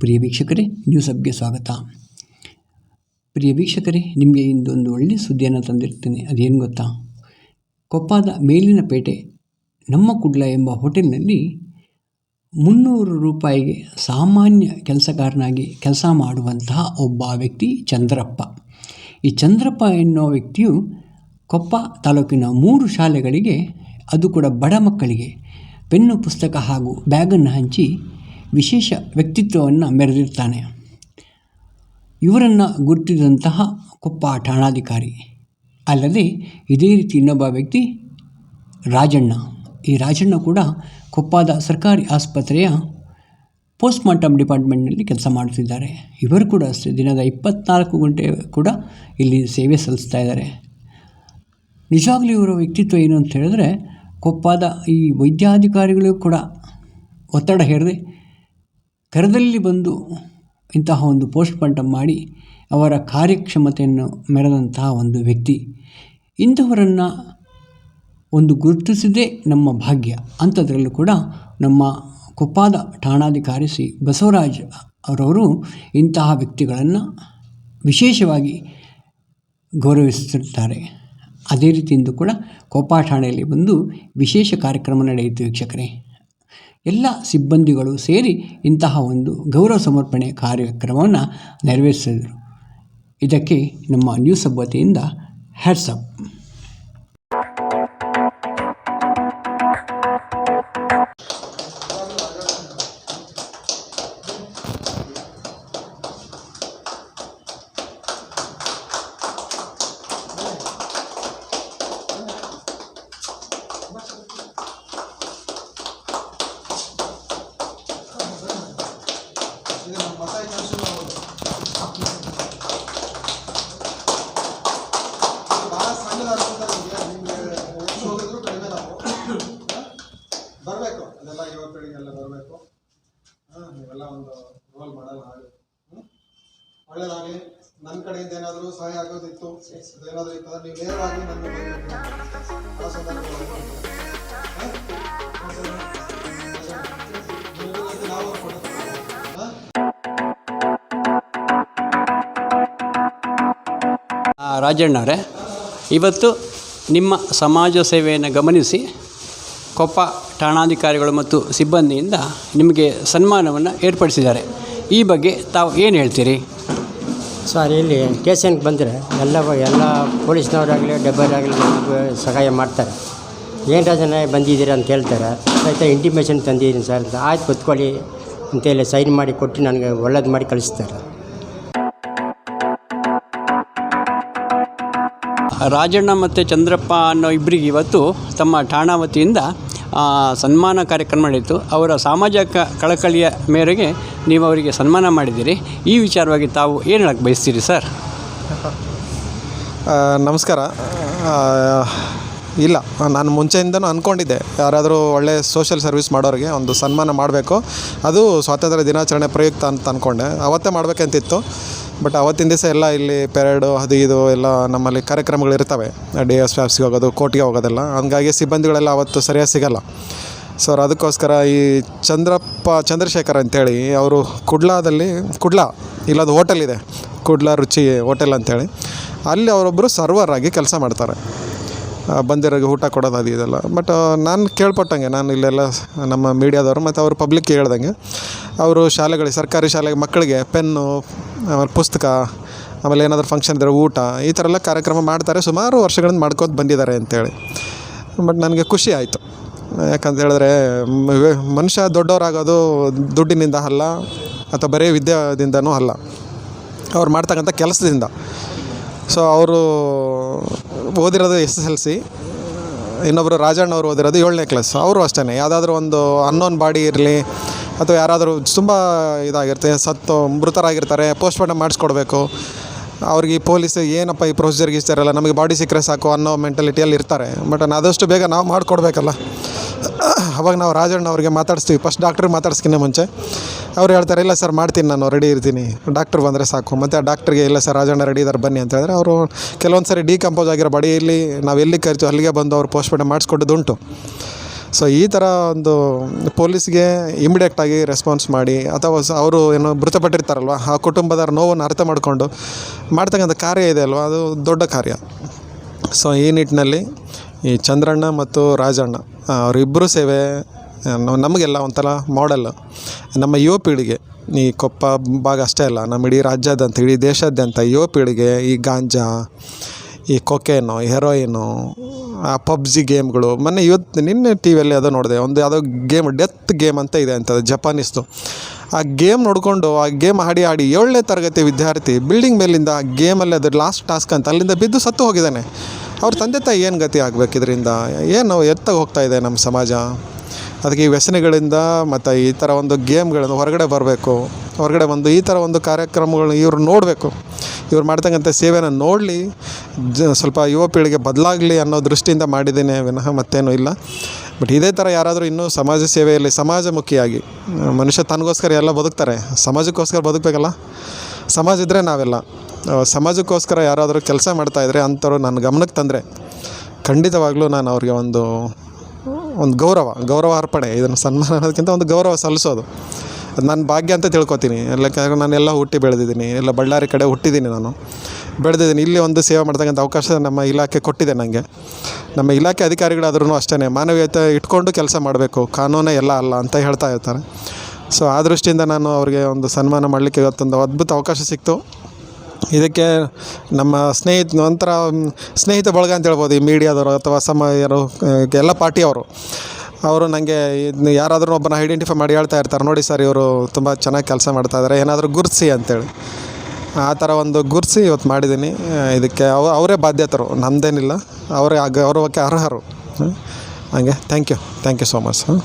ಪ್ರಿಯ ವೀಕ್ಷಕರೇ ನ್ಯೂಸ್ ಸ್ವಾಗತ. ಪ್ರಿಯ ವೀಕ್ಷಕರೇ, ನಿಮಗೆ ಇಂದು ಒಂದು ಒಳ್ಳೆಯ ಸುದ್ದಿಯನ್ನು ತಂದಿರ್ತೀನಿ. ಅದೇನು ಗೊತ್ತಾ? ಕೊಪ್ಪದ ಮೇಲಿನ ಪೇಟೆ, ನಮ್ಮ ಕುಡ್ಲ ಎಂಬ ಹೋಟೆಲ್ನಲ್ಲಿ ಮುನ್ನೂರು ರೂಪಾಯಿಗೆ ಸಾಮಾನ್ಯ ಕೆಲಸಗಾರನಾಗಿ ಕೆಲಸ ಮಾಡುವಂತಹ ಒಬ್ಬ ವ್ಯಕ್ತಿ ಚಂದ್ರಪ್ಪ. ಈ ಚಂದ್ರಪ್ಪ ಎನ್ನುವ ವ್ಯಕ್ತಿಯು ಕೊಪ್ಪ ತಾಲೂಕಿನ ಮೂರು ಶಾಲೆಗಳಿಗೆ, ಅದು ಕೂಡ ಬಡ ಮಕ್ಕಳಿಗೆ, ಪೆನ್ನು ಪುಸ್ತಕ ಹಾಗೂ ಬ್ಯಾಗನ್ನು ಹಂಚಿ ವಿಶೇಷ ವ್ಯಕ್ತಿತ್ವವನ್ನು ಮೆರೆದಿರ್ತಾನೆ. ಇವರನ್ನು ಗುರುತಿದಂತಹ ಕೊಪ್ಪ ಠಾಣಾಧಿಕಾರಿ. ಅಲ್ಲದೆ ಇದೇ ರೀತಿ ಇನ್ನೊಬ್ಬ ವ್ಯಕ್ತಿ ರಾಜಣ್ಣ. ಈ ರಾಜಣ್ಣ ಕೂಡ ಕೊಪ್ಪದ ಸರ್ಕಾರಿ ಆಸ್ಪತ್ರೆಯ ಪೋಸ್ಟ್ಮಾರ್ಟಮ್ ಡಿಪಾರ್ಟ್ಮೆಂಟ್ನಲ್ಲಿ ಕೆಲಸ ಮಾಡುತ್ತಿದ್ದಾರೆ. ಇವರು ಕೂಡ ಅಷ್ಟೇ, ದಿನದ ಇಪ್ಪತ್ನಾಲ್ಕು ಗಂಟೆ ಕೂಡ ಇಲ್ಲಿ ಸೇವೆ ಸಲ್ಲಿಸ್ತಾ ಇದ್ದಾರೆ. ನಿಜವಾಗಲೂ ಇವರ ವ್ಯಕ್ತಿತ್ವ ಏನು ಅಂತ ಹೇಳಿದ್ರೆ, ಕೊಪ್ಪದ ಈ ವೈದ್ಯಾಧಿಕಾರಿಗಳು ಕೂಡ ಒತ್ತಡ ಹೇರದೆ ಕರದಲ್ಲಿ ಬಂದು ಇಂತಹ ಒಂದು ಪೋಸ್ಟ್ ಮಾರ್ಟಮ್ ಮಾಡಿ ಅವರ ಕಾರ್ಯಕ್ಷಮತೆಯನ್ನು ಮೆರೆದಂತಹ ಒಂದು ವ್ಯಕ್ತಿ. ಇಂಥವರನ್ನು ಒಂದು ಗುರುತಿಸಿದೇ ನಮ್ಮ ಭಾಗ್ಯ. ಅಂಥದ್ರಲ್ಲೂ ಕೂಡ ನಮ್ಮ ಕೊಪ್ಪಾದ ಠಾಣಾಧಿಕಾರಿ ಶ್ರೀ ಬಸವರಾಜ್ ಅವರವರು ಇಂತಹ ವ್ಯಕ್ತಿಗಳನ್ನು ವಿಶೇಷವಾಗಿ ಗೌರವಿಸುತ್ತಿರ್ತಾರೆ ಅದೇ ರೀತಿಯಿಂದ ಕೂಡ ಕೊಪ್ಪ ಠಾಣೆಯಲ್ಲಿ ಬಂದು ವಿಶೇಷ ಕಾರ್ಯಕ್ರಮ ನಡೆಯಿತು ವೀಕ್ಷಕರೇ. ಎಲ್ಲ ಸಿಬ್ಬಂದಿಗಳು ಸೇರಿ ಇಂತಹ ಒಂದು ಗೌರವ ಸಮರ್ಪಣೆ ಕಾರ್ಯಕ್ರಮವನ್ನು ನೆರವೇರಿಸಿದರು. ಇದಕ್ಕೆ ನಮ್ಮ ನ್ಯೂಸ್ ಹಬ್ ವತಿಯಿಂದ ಹ್ಯಾಟ್ಸಪ್ ಒಳ್ಳೇದಾಗಲಿ. ನನ್ನ ಕಡೆಯಿಂದ ಏನಾದರೂ ಸಹಾಯ ಆಗೋದಿತ್ತು, ಏನಾದರೂ ಇತ್ತು ನೀವು ನೇರವಾಗಿ ನನ್ನ ಆ ರಾಜಣ್ಣವರೇ ಇವತ್ತು ನಿಮ್ಮ ಸಮಾಜ ಸೇವೆಯನ್ನು ಗಮನಿಸಿ ಕೊಪ್ಪ ಠಾಣಾಧಿಕಾರಿಗಳು ಮತ್ತು ಸಿಬ್ಬಂದಿಯಿಂದ ನಿಮಗೆ ಸನ್ಮಾನವನ್ನು ಏರ್ಪಡಿಸಿದ್ದಾರೆ. ಈ ಬಗ್ಗೆ ತಾವು ಏನು ಹೇಳ್ತೀರಿ? ಸರ್, ಇಲ್ಲಿ ಸ್ಟೇಷನ್ಗೆ ಬಂದರೆ ಎಲ್ಲ ಎಲ್ಲ ಪೊಲೀಸ್ನವರಾಗಲಿ, ಡಬ್ಬರಾಗಲಿ ಸಹಾಯ ಮಾಡ್ತಾರೆ. ಏನು ರಾಜನ ಬಂದಿದ್ದೀರಾ ಅಂತ ಹೇಳ್ತಾರೆ. ಸಹಿತ ಇಂಟಿಮೇಷನ್ ತಂದಿದ್ದೀನಿ ಸರ್. ಅಂತ ಆಯ್ತು, ಕೂತ್ಕೊಳ್ಳಿ ಅಂತೇಳಿ ಸೈನ್ ಮಾಡಿ ಕೊಟ್ಟು ನನಗೆ ಒಳ್ಳೇದು ಮಾಡಿ ಕಳಿಸ್ತಾರೆ. ರಾಜಣ್ಣ ಮತ್ತು ಚಂದ್ರಪ್ಪ ಅನ್ನೋ ಇಬ್ಬರಿಗೆ ಇವತ್ತು ತಮ್ಮ ಠಾಣಾ ವತಿಯಿಂದ ಸನ್ಮಾನ ಕಾರ್ಯಕ್ರಮ ನಡೆಯಿತು. ಅವರ ಸಾಮಾಜಿಕ ಕಳಕಳಿಯ ಮೇರೆಗೆ ನೀವು ಅವರಿಗೆ ಸನ್ಮಾನ ಮಾಡಿದ್ದೀರಿ, ಈ ವಿಚಾರವಾಗಿ ತಾವು ಏನು ಹೇಳಕ್ಕೆ ಬಯಸ್ತೀರಿ ಸರ್? ನಮಸ್ಕಾರ. ಇಲ್ಲ, ನಾನು ಮುಂಚೆಯಿಂದನೂ ಅಂದ್ಕೊಂಡಿದ್ದೆ ಯಾರಾದರೂ ಒಳ್ಳೆ ಸೋಷಿಯಲ್ ಸರ್ವಿಸ್ ಮಾಡೋರಿಗೆ ಒಂದು ಸನ್ಮಾನ ಮಾಡಬೇಕು. ಅದು ಸ್ವಾತಂತ್ರ್ಯ ದಿನಾಚರಣೆ ಪ್ರಯುಕ್ತ ಅಂತ ಅಂದ್ಕೊಂಡೆ ಅವತ್ತೇ ಮಾಡಬೇಕಂತಿತ್ತು ಬಟ್ ಅವತ್ತಿನ ದಿವಸ ಎಲ್ಲ ಇಲ್ಲಿ ಪೆರೇಡು ಅದು ಇದು ಎಲ್ಲ ನಮ್ಮಲ್ಲಿ ಕಾರ್ಯಕ್ರಮಗಳು ಇರ್ತವೆ. ಡಿ ಎಸ್ ಆಫೀಸ್ಗೆ ಹೋಗೋದು, ಕೋರ್ಟ್ಗೆ ಹೋಗೋದೆಲ್ಲ. ಹಂಗಾಗಿ ಸಿಬ್ಬಂದಿಗಳೆಲ್ಲ ಅವತ್ತು ಸರಿಯಾಗಿ ಸಿಗಲ್ಲ. ಸೊ ಅದಕ್ಕೋಸ್ಕರ ಈ ಚಂದ್ರಪ್ಪ, ಚಂದ್ರಶೇಖರ್ ಅಂತೇಳಿ ಅವರು ಕುಡ್ಲಾದಲ್ಲಿ, ಕುಡ್ಲಾ ಇಲ್ಲೊಂದು ಹೋಟೆಲ್ ಇದೆ, ಕುಡ್ಲಾ ರುಚಿ ಹೋಟೆಲ್ ಅಂತೇಳಿ. ಅಲ್ಲಿ ಅವರೊಬ್ಬರು ಸರ್ವರ್ ಆಗಿ ಕೆಲಸ ಮಾಡ್ತಾರೆ. ಬಂದಿರೋರಿಗೆ ಊಟ ಕೊಡೋದು ಅದು ಇದೆಲ್ಲ. ಬಟ್ ನಾನು ಕೇಳ್ಪಟ್ಟಂಗೆ, ನಾನು ಇಲ್ಲೆಲ್ಲ ನಮ್ಮ ಮೀಡಿಯಾದವರು ಮತ್ತು ಅವರು ಪಬ್ಲಿಕ್ಗೆ ಹೇಳ್ದಂಗೆ, ಅವರು ಶಾಲೆಗಳಿಗೆ, ಸರ್ಕಾರಿ ಶಾಲೆಗೆ ಮಕ್ಕಳಿಗೆ ಪೆನ್ನು, ಆಮೇಲೆ ಪುಸ್ತಕ, ಆಮೇಲೆ ಏನಾದರೂ ಫಂಕ್ಷನ್ ಇದ್ದರೆ ಊಟ, ಈ ಥರ ಎಲ್ಲ ಕಾರ್ಯಕ್ರಮ ಮಾಡ್ತಾರೆ. ಸುಮಾರು ವರ್ಷಗಳಿಂದ ಮಾಡ್ಕೊತ ಬಂದಿದ್ದಾರೆ ಅಂತೇಳಿ. ಬಟ್ ನನಗೆ ಖುಷಿ ಆಯಿತು. ಯಾಕಂತ ಹೇಳಿದ್ರೆ ಮನುಷ್ಯ ದೊಡ್ಡವರಾಗೋದು ದುಡ್ಡಿನಿಂದ ಅಲ್ಲ, ಅಥವಾ ಬರೀ ವಿದ್ಯಾದಿಂದನೂ ಅಲ್ಲ. ಅವ್ರು ಮಾಡ್ತಕ್ಕಂಥ ಕೆಲಸದಿಂದ. ಸೊ ಅವರು ಓದಿರೋದು ಎಸ್ ಎಸ್ ಎಲ್ ಸಿ ಇನ್ನೊಬ್ಬರು ರಾಜಣ್ಣ ಅವರು ಓದಿರೋದು ಏಳನೇ ಕ್ಲಾಸ್ ಅವರು ಅಷ್ಟೇ ಯಾವುದಾದ್ರೂ ಒಂದು ಅನ್ನೋನ್ ಬಾಡಿ ಇರಲಿ, ಅಥವಾ ಯಾರಾದರೂ ತುಂಬ ಇದಾಗಿರುತ್ತೆ ಸತ್ತು, ಮೃತರಾಗಿರ್ತಾರೆ ಪೋಸ್ಟ್ಮಾರ್ಟಮ್ ಮಾಡಿಸ್ಕೊಡ್ಬೇಕು. ಅವ್ರಿಗೆ ಈ ಪೊಲೀಸ್ ಏನಪ್ಪ ಈ ಪ್ರೊಸೀಜರ್ ಗೀಸ್ತಾರಲ್ಲ ನಮಗೆ ಬಾಡಿ ಸಿಕ್ಕರೆ ಸಾಕು ಅನ್ನೋ ಮೆಂಟಾಲಿಟಿಯಲ್ಲಿ ಇರ್ತಾರೆ. ಬಟ್ ಆದಷ್ಟು ಬೇಗ ನಾವು ಮಾಡಿಕೊಡ್ಬೇಕಲ್ಲ. ಅವಾಗ ನಾವು ರಾಜಣ್ಣ ಅವ್ರಿಗೆ ಮಾತಾಡಿಸ್ತೀವಿ. ಫಸ್ಟ್ ಡಾಕ್ಟ್ರಿಗೆ ಮಾತಾಡ್ಸ್ಕಿನ್ನ ಮುಂಚೆ. ಅವ್ರು ಹೇಳ್ತಾರೆ, ಇಲ್ಲ ಸರ್ ಮಾಡ್ತೀನಿ ನಾನು ರೆಡಿ ಇರ್ತೀನಿ. ಡಾಕ್ಟ್ರ್ ಬಂದರೆ ಸಾಕು. ಮತ್ತು ಆ ಡಾಕ್ಟ್ರಿಗೆ ಇಲ್ಲ ಸರ್ ರಾಜಣ್ಣ ರೆಡಿ ಇದ್ದಾರೆ ಬನ್ನಿ. ಅಂತ ಹೇಳಿದ್ರೆ ಅವರು ಕೆಲವೊಂದು ಸರಿ ಡಿಕಂಪೋಸ್ ಆಗಿರೋ ಬಾಡಿಯಲ್ಲಿ ನಾವು ಎಲ್ಲಿ ಕರಿತೀವಿ ಅಲ್ಲಿಗೆ ಬಂದು ಅವ್ರು ಪೋಸ್ಟ್ಮಾರ್ಟಮ್ ಉಂಟು. ಸೊ ಈ ಥರ ಒಂದು ಪೊಲೀಸ್ಗೆ ಇಮಿಡಿಯೇಟಾಗಿ ರೆಸ್ಪಾನ್ಸ್ ಮಾಡಿ, ಅಥವಾ ಅವರು ಏನೋ ಮೃತಪಟ್ಟಿರ್ತಾರಲ್ವ, ಆ ಕುಟುಂಬದವ್ರ ನೋವನ್ನು ಅರ್ಥ ಮಾಡಿಕೊಂಡು ಮಾಡ್ತಕ್ಕಂಥ ಕಾರ್ಯ ಇದೆ ಅಲ್ವ, ಅದು ದೊಡ್ಡ ಕಾರ್ಯ. ಸೊ ಈ ನಿಟ್ಟಿನಲ್ಲಿ ಈ ಚಂದ್ರಣ್ಣ ಮತ್ತು ರಾಜಣ್ಣ ಅವರಿಬ್ಬರು ಸೇವೆ ನಮಗೆಲ್ಲ ಒಂಥರ ಮಾಡೆಲ್ ನಮ್ಮ ಯುವ ಪೀಳಿಗೆ, ಈ ಕೊಪ್ಪ ಭಾಗ ಅಷ್ಟೇ ಅಲ್ಲ, ನಮ್ಮ ಇಡೀ ರಾಜ್ಯಾದ್ಯಂತ, ಇಡೀ ದೇಶಾದ್ಯಂತ ಯುವ ಪೀಳಿಗೆ ಈ ಗಾಂಜಾ, ಈ ಕೊಕೇನು ಹೆರೋಯಿನು ಆ ಪಬ್ಜಿ ಗೇಮ್ಗಳು, ಮೊನ್ನೆ ಇವತ್ತು ನಿನ್ನೆ ಟಿ ವಿಯಲ್ಲಿ ಅದು ನೋಡಿದೆ, ಒಂದು ಯಾವುದೋ ಗೇಮ್ ಡೆತ್ ಗೇಮ್ ಅಂತ ಇದೆ ಅಂತ ಜಪಾನೀಸ್ದು ಆ ಗೇಮ್ ನೋಡಿಕೊಂಡು, ಆ ಗೇಮ್ ಆಡಿ ಆಡಿ ಏಳನೇ ತರಗತಿ ವಿದ್ಯಾರ್ಥಿ ಬಿಲ್ಡಿಂಗ್ ಮೇಲಿಂದ ಆ ಗೇಮಲ್ಲಿ ಅದು ಲಾಸ್ಟ್ ಟಾಸ್ಕ್ ಅಂತ ಅಲ್ಲಿಂದ ಬಿದ್ದು ಸತ್ತು ಹೋಗಿದ್ದಾನೆ. ಅವ್ರ ತಂದೆ ತಾಯಿ ಏನು ಗತಿ ಆಗಬೇಕು ಇದರಿಂದ ಏನು ಎತ್ತಾಗ ಹೋಗ್ತಾ ಇದೆ ನಮ್ಮ ಸಮಾಜ? ಅದಕ್ಕೆ ಈ ವ್ಯಸನಗಳಿಂದ ಮತ್ತು ಈ ಥರ ಒಂದು ಗೇಮ್ಗಳಿಂದ ಹೊರಗಡೆ ಬರಬೇಕು. ಹೊರಗಡೆ ಬಂದು ಈ ಥರ ಒಂದು ಕಾರ್ಯಕ್ರಮಗಳನ್ನ ಇವರು ನೋಡಬೇಕು. ಇವ್ರು ಮಾಡ್ತಕ್ಕಂಥ ಸೇವೆನ ನೋಡಲಿ. ಸ್ವಲ್ಪ ಯುವ ಪೀಳಿಗೆ ಬದಲಾಗಲಿ ಅನ್ನೋ ದೃಷ್ಟಿಯಿಂದ ಮಾಡಿದ್ದೀನಿ, ವಿನಃ ಮತ್ತೇನೂ ಇಲ್ಲ. ಬಟ್ ಇದೇ ಥರ ಯಾರಾದರೂ ಇನ್ನೂ ಸಮಾಜ ಸೇವೆಯಲ್ಲಿ ಸಮಾಜಮುಖಿಯಾಗಿ, ಮನುಷ್ಯ ತನಗೋಸ್ಕರ ಎಲ್ಲ ಬದುಕ್ತಾರೆ. ಸಮಾಜಕ್ಕೋಸ್ಕರ ಬದುಕಬೇಕಲ್ಲ? ಸಮಾಜ ಇದ್ದರೆ ನಾವೆಲ್ಲ. ಸಮಾಜಕ್ಕೋಸ್ಕರ ಯಾರಾದರೂ ಕೆಲಸ ಮಾಡ್ತಾಯಿದ್ರೆ ಅಂಥವ್ರು ನನ್ನ ಗಮನಕ್ಕೆ ತಂದರೆ ಖಂಡಿತವಾಗ್ಲೂ ನಾನು ಅವ್ರಿಗೆ ಒಂದು ಒಂದು ಗೌರವ ಗೌರವ ಅರ್ಪಣೆ, ಇದನ್ನು ಸನ್ಮಾನ ಅನ್ನೋದಕ್ಕಿಂತ ಒಂದು ಗೌರವ ಸಲ್ಲಿಸೋದು. ಅದು ನನ್ನ ಭಾಗ್ಯ ಅಂತ ತಿಳ್ಕೊತೀನಿ. ಯಾಕಂದ್ರೆ ನಾನೆಲ್ಲ ಹುಟ್ಟಿ ಬೆಳೆದಿದ್ದೀನಿ. ಎಲ್ಲ ಬಳ್ಳಾರಿ ಕಡೆ ಹುಟ್ಟಿದ್ದೀನಿ ನಾನು. ಬೆಳೆದಿದ್ದೀನಿ. ಇಲ್ಲಿ ಒಂದು ಸೇವೆ ಮಾಡ್ತಕ್ಕಂಥ ಅವಕಾಶ ನಮ್ಮ ಇಲಾಖೆ ಕೊಟ್ಟಿದೆ ನನಗೆ ನಮ್ಮ ಇಲಾಖೆ ಅಧಿಕಾರಿಗಳಾದ್ರೂ ಅಷ್ಟೇ ಮಾನವೀಯತೆ ಇಟ್ಕೊಂಡು ಕೆಲಸ ಮಾಡಬೇಕು. ಕಾನೂನೇ ಎಲ್ಲ ಅಲ್ಲ ಅಂತ ಹೇಳ್ತಾ ಇರ್ತಾರೆ. ಸೊ ಆ ದೃಷ್ಟಿಯಿಂದ ನಾನು ಅವರಿಗೆ ಒಂದು ಸನ್ಮಾನ ಮಾಡಲಿಕ್ಕೆ ಇವತ್ತೊಂದು ಅದ್ಭುತ ಅವಕಾಶ ಸಿಕ್ತು. ಇದಕ್ಕೆ ನಮ್ಮ ಸ್ನೇಹಿತ ಒಂಥರ ಸ್ನೇಹಿತ ಬಳಗ ಅಂತ ಹೇಳ್ಬೋದು ಈ ಮೀಡಿಯಾದವರು ಅಥವಾ ಸಮ ಯಾರು ಎಲ್ಲ ಪಾರ್ಟಿಯವರು. ಅವರು ನನಗೆ ಇದು ಯಾರಾದರೂ ಒಬ್ಬನ ಐಡೆಂಟಿಫೈ ಮಾಡಿ ಹೇಳ್ತಾ ಇರ್ತಾರೆ. ನೋಡಿ ಸರ್, ಇವರು ತುಂಬ ಚೆನ್ನಾಗಿ ಕೆಲಸ ಮಾಡ್ತಾ ಇದ್ದಾರೆ ಏನಾದರೂ ಗುರ್ಸಿ ಅಂತೇಳಿ. ಆ ಥರ ಒಂದು ಗುರ್ಸಿ ಇವತ್ತು ಮಾಡಿದ್ದೀನಿ. ಇದಕ್ಕೆ ಅವ, ಅವರೇ ಬಾಧ್ಯತರು. ನಮ್ಮದೇನಿಲ್ಲ ಅವರೇ ಗೌರವಕ್ಕೆ ಅರ್ಹರು. ಹಂಗೆ. Thank you thank you so much ಹಾಂ